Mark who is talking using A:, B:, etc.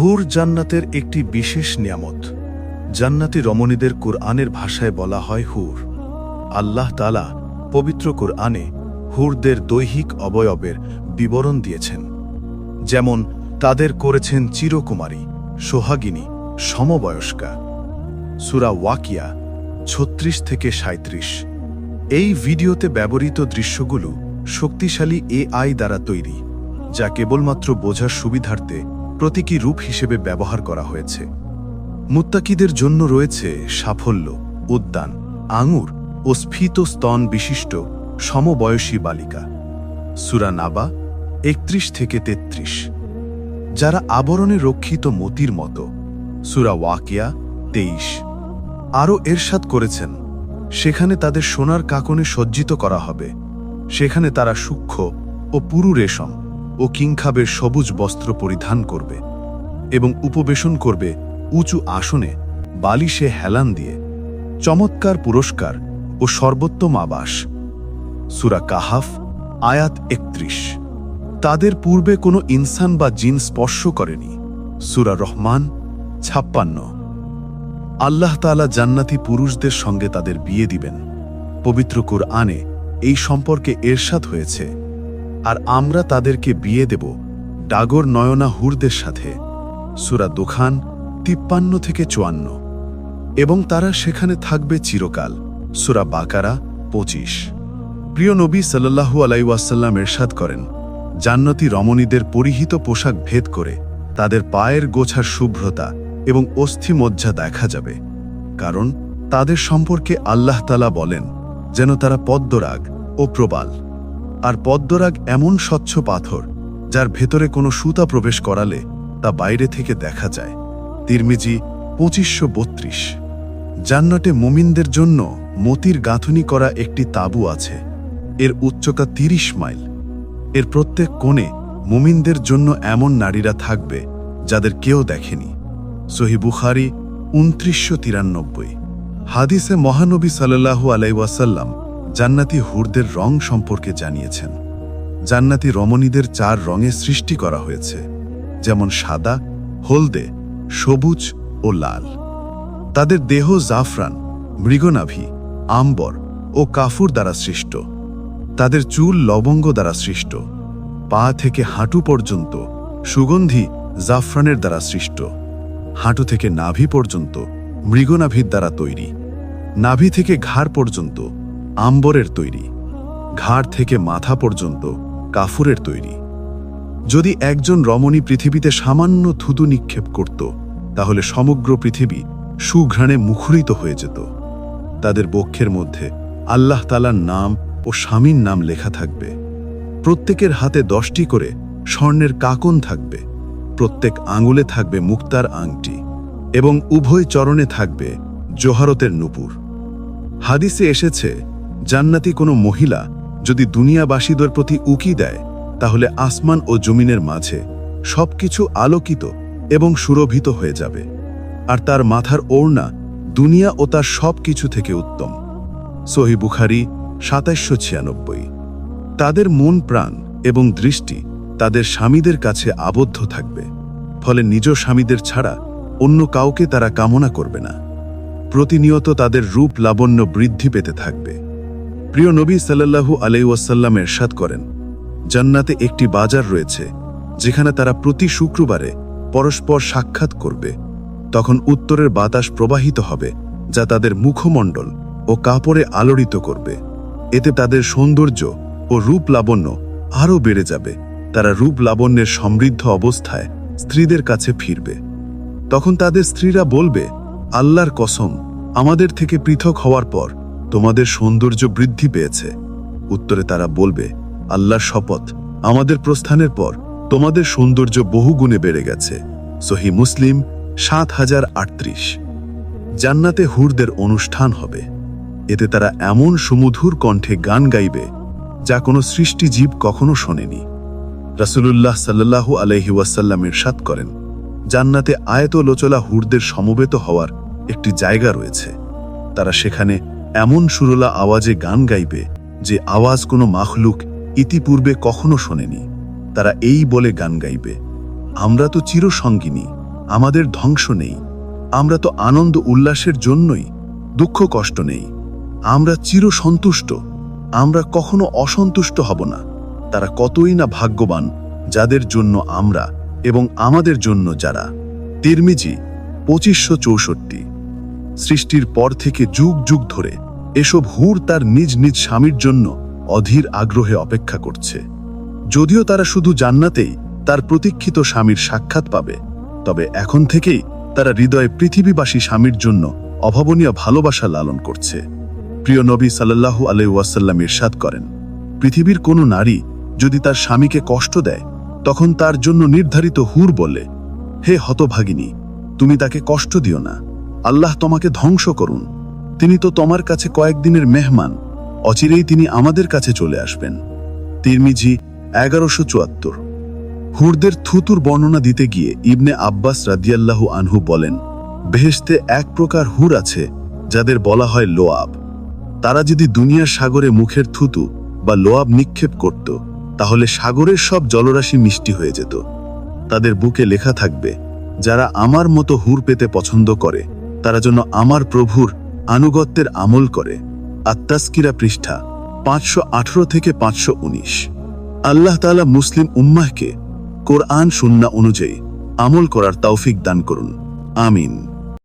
A: হুর জান্নাতের একটি বিশেষ নিয়ামত। জান্নাতি রমণীদের কুরআনের ভাষায় বলা হয় হুর। আল্লাহ তালা পবিত্র কুরআনে হুরদের দৈহিক অবয়বের বিবরণ দিয়েছেন। যেমন, তাদের করেছেন চিরকুমারী, সোহাগিনী, সমবয়স্কা। সুরা ওয়াকিয়া, ছত্রিশ থেকে সাঁত্রিশ এই ভিডিওতে ব্যবহৃত দৃশ্যগুলো শক্তিশালী এআই দ্বারা তৈরি, যা কেবলমাত্র বোঝার সুবিধার্থে প্রতীকী রূপ হিসেবে ব্যবহার করা হয়েছে। মুত্তাকিদের জন্য রয়েছে সাফল্য, উদ্যান, আঙুর ও স্ফীত স্তন বিশিষ্ট সমবয়সী বালিকা। সুরা নাবা একত্রিশ থেকে তেত্রিশ। যারা আবরণে রক্ষিত মতির মতো, সুরা ওয়াকিয়া তেইশ। আরও এরশাদ করেছেন, সেখানে তাদের সোনার কাকনে সজ্জিত করা হবে। সেখানে তারা সূক্ষ্ম ও পুরু রেশম। ও কিংখাবের সবুজ বস্ত্র পরিধান করবে এবং উপবেশন করবে উঁচু আসনে বালিশে হেলান দিয়ে। চমৎকার পুরস্কার ও সর্বোত্তম আবাস। সুরা কাহাফ, আয়াত একত্রিশ। তাদের পূর্বে কোনো ইনসান বা জিন স্পর্শ করেনি। সুরা রহমান, ছাপ্পান্ন। আল্লাহ তালা জান্নাতি পুরুষদের সঙ্গে তাদের বিয়ে দিবেন। পবিত্র কুরআনে এই সম্পর্কে এরশাদ হয়েছে। আর আমরা তাদেরকে বিয়ে দেব ডাগর নয়না হুরদের সাথে। সুরা দোখান তিপ্পান্ন থেকে চুয়ান্ন। এবং তারা সেখানে থাকবে চিরকাল। সুরা বাকারা পঁচিশ। প্রিয় নবী সাল্লাহু আলাইওয়াসাল্লাম এরশাদ করেন, জান্নতি রমণীদের পরিহিত পোশাক ভেদ করে তাদের পায়ের গোছার শুভ্রতা এবং অস্থিমজ্জা দেখা যাবে। কারণ তাদের সম্পর্কে আল্লাহ তালা বলেন, যেন তারা পদ্মরাগ ও প্রবাল। আর পদ্মরাগ এমন স্বচ্ছ পাথর, যার ভেতরে কোনো সুতা প্রবেশ করালে তা বাইরে থেকে দেখা যায়। তিরমিজি পঁচিশশো বত্রিশ। জান্নাটে মুমিনদের জন্য মতির গাঁথুনি করা একটি তাঁবু আছে। এর উচ্চতা তিরিশ মাইল। এর প্রত্যেক কোণে মুমিনদের জন্য এমন নারীরা থাকবে যাদের কেউ দেখেনি। সহি বুখারি উনত্রিশশো তিরানব্বই। হাদিসে মহানবী সাল্লাহু আলাইওয়াসাল্লাম জান্নাতি হুরদের রং সম্পর্কে জানিয়েছেন। জান্নাতি রমণীদের চার রঙে সৃষ্টি করা হয়েছে, যেমন সাদা, হলদে, সবুজ ও লাল। তাদের দেহ জাফরান, মৃগনাভি, আম্বর ও কাফুর দ্বারা সৃষ্ট। তাদের চুল লবঙ্গ দ্বারা সৃষ্ট। পা থেকে হাঁটু পর্যন্ত সুগন্ধি জাফরানের দ্বারা সৃষ্ট। হাঁটু থেকে নাভি পর্যন্ত মৃগনাভির দ্বারা তৈরি। নাভি থেকে ঘাড় পর্যন্ত আম্বরের তৈরি, ঘাড় থেকে মাথা পর্যন্ত কাফুরের তৈরি। যদি একজন রমণী পৃথিবীতে সামান্য থুতু নিক্ষেপ করত, তাহলে সমগ্র পৃথিবী সুঘ্রাণে মুখরিত হয়ে যেত। তাদের বক্ষের মধ্যে আল্লাহ তালার নাম ও স্বামীর নাম লেখা থাকবে। প্রত্যেকের হাতে দশটি করে স্বর্ণের কাকন থাকবে। প্রত্যেক আঙুলে থাকবে মুক্তার আংটি এবং উভয় চরণে থাকবে জোহারতের নুপুর। হাদিসে এসেছে জান্নাতি কোনো মহিলা যদি দুনিয়াবাসীদের প্রতি উকি দেয়, তাহলে আসমান ও জমিনের মাঝে সবকিছু আলোকিত এবং সুরভিত হয়ে যাবে। আর তার মাথার ওড়না দুনিয়া ও তার সব কিছু থেকে উত্তম। সহি বুখারি সাতাইশশো ছিয়ানব্বই। তাদের মন প্রাণ এবং দৃষ্টি তাদের স্বামীদের কাছে আবদ্ধ থাকবে, ফলে নিজ স্বামীদের ছাড়া অন্য কাউকে তারা কামনা করবে না। প্রতিনিয়ত তাদের রূপ লাবণ্য বৃদ্ধি পেতে থাকবে। প্রিয় নবী সাল্লাল্লাহু আলাইসাল্লাম এরশাদ করেন, জান্নাতে একটি বাজার রয়েছে, যেখানে তারা প্রতি শুক্রবারে পরস্পর সাক্ষাৎ করবে। তখন উত্তরের বাতাস প্রবাহিত হবে, যা তাদের মুখমণ্ডল ও কাপড়ে আলোড়িত করবে। এতে তাদের সৌন্দর্য ও রূপ লাবণ্য আরও বেড়ে যাবে। তারা রূপ লাবণ্যের সমৃদ্ধ অবস্থায় স্ত্রীদের কাছে ফিরবে। তখন তাদের স্ত্রীরা বলবে, আল্লাহর কসম, আমাদের থেকে পৃথক হওয়ার পর তোমাদের সৌন্দর্য বৃদ্ধি পেয়েছে। উত্তরে তারা বলবে, আল্লাহর শপথ আমাদের প্রস্থানের পর তোমাদের সৌন্দর্য বহুগুণে বেড়ে গেছে। সহি মুসলিম সাত হাজার আটত্রিশ। জান্নাতে হুরদের অনুষ্ঠান হবে। এতে তারা এমন সুমধুর কণ্ঠে গান গাইবে যা কোনো সৃষ্টিজীব কখনো শোনেনি। রাসুলুল্লাহ সাল্লাহু আলহি ওয়াসাল্লাম ইরশাদ করেন, জান্নাতে আয়ত লোচলা হুরদের সমবেত হওয়ার একটি জায়গা রয়েছে। তারা সেখানে এমন সুরলা আওয়াজে গান গাইবে যে আওয়াজ কোনো মাখলুক ইতিপূর্বে কখনো শোনেনি। তারা এই বলে গান গাইবে, আমরা তো চিরসঙ্গিনী, আমাদের ধ্বংস নেই, আমরা তো আনন্দ উল্লাসের জন্যই, দুঃখ কষ্ট নেই, আমরা চির সন্তুষ্ট আমরা কখনো অসন্তুষ্ট হব না। তারা কতই না ভাগ্যবান, যাদের জন্য আমরা এবং আমাদের জন্য যারা। তিরমিজি, পঁচিশশো চৌষট্টি, সৃষ্টির পর থেকে যুগ যুগ ধরে এসব হুর তার নিজ নিজ স্বামীর জন্য অধীর আগ্রহে অপেক্ষা করছে। যদিও তারা শুধু জান্নাতেই তার প্রতীক্ষিত স্বামীর সাক্ষাৎ পাবে, তবে এখন থেকেই তারা হৃদয়ে পৃথিবীবাসী স্বামীর জন্য অভাবনীয় ভালোবাসা লালন করছে। প্রিয় নবী সাল্লাল্লাহু আলাই ওয়াসাল্লাম ইরশাদ করেন, পৃথিবীর কোনো নারী যদি তার স্বামীকে কষ্ট দেয়, তখন তার জন্য নির্ধারিত হুর বলে, হে হতভাগিনী, তুমি তাকে কষ্ট দিও না, আল্লাহ তোমাকে ধ্বংস করুন তিনি তো তোমার কাছে কয়েকদিনের মেহমান, অচিরেই তিনি আমাদের কাছে চলে আসবেন। তিরমিজি, এগারোশো চুয়াত্তর। হুরদের থুতুর বর্ণনা দিতে গিয়ে ইবনে আব্বাস রাদিয়াল্লাহু আনহু বলেন, বেহেশতে এক প্রকার হুর আছে, যাদের বলা হয় লোয়াব। তারা যদি দুনিয়ার সাগরে মুখের থুতু বা লোয়াব নিক্ষেপ করত, তাহলে সাগরের সব জলরাশি মিষ্টি হয়ে যেত। তাদের বুকে লেখা থাকবে, যারা আমার মতো হুর পেতে পছন্দ করে, তারা যেন আমার প্রভুর আনুগত্যের আমল করে। আত্মাস্কিরা পৃষ্ঠা, পাঁচশো আঠারো থেকে পাঁচশো উনিশ। আল্লাহ তাআলা মুসলিম উম্মাহকে কোরআন সুন্না অনুযায়ী আমল করার তৌফিক দান করুন। আমিন।